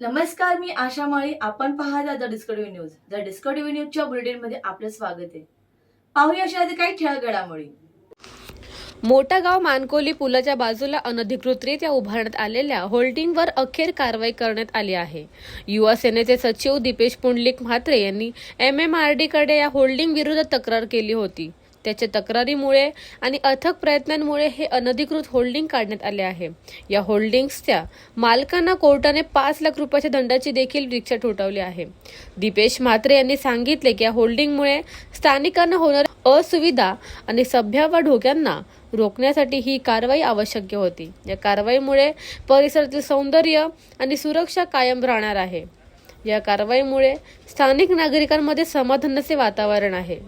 नमस्कार मी आशा माळी. आपण पाहता the Discovery News. The Discovery न्यूजच्या बुलेटिनमध्ये आपलं स्वागत आहे. पाहूया अशा काही ठळक घडामोडी मोठागाव मानकोली पुलाच्या बाजूला अनधिकृतरित्या उभारण्यात आलेल्या होल्डिंगवर अखेर कारवाई करण्यात आली आहे. युवा सेनेचे सचिव दीपेश पुंडलिक म्हात्रे यांनी एमएमआरडीकडे या होल्डिंग विरुद्ध तक्रार केली होती. त्याच्या तक्रारीमुळे आणि अथक प्रयत्नांमुळे हे अनधिकृत होल्डिंग काढण्यात आले आहे. या होल्डिंग्सच्या मालकांना कोर्टाने पाच लाख रुपयाच्या दंडाची देखील रिक्षा ठोठावली आहे. दीपेश म्हात्रे यांनी सांगितले की या होल्डिंगमुळे स्थानिकांना होणाऱ्या असुविधा आणि सभ्य व ढोक्यांना रोखण्यासाठी ही कारवाई आवश्यक होती. या कारवाईमुळे परिसरातील सौंदर्य आणि सुरक्षा कायम राहणार आहे. या कारवाईमुळे स्थानिक नागरिकांमध्ये समाधानाचे वातावरण आहे.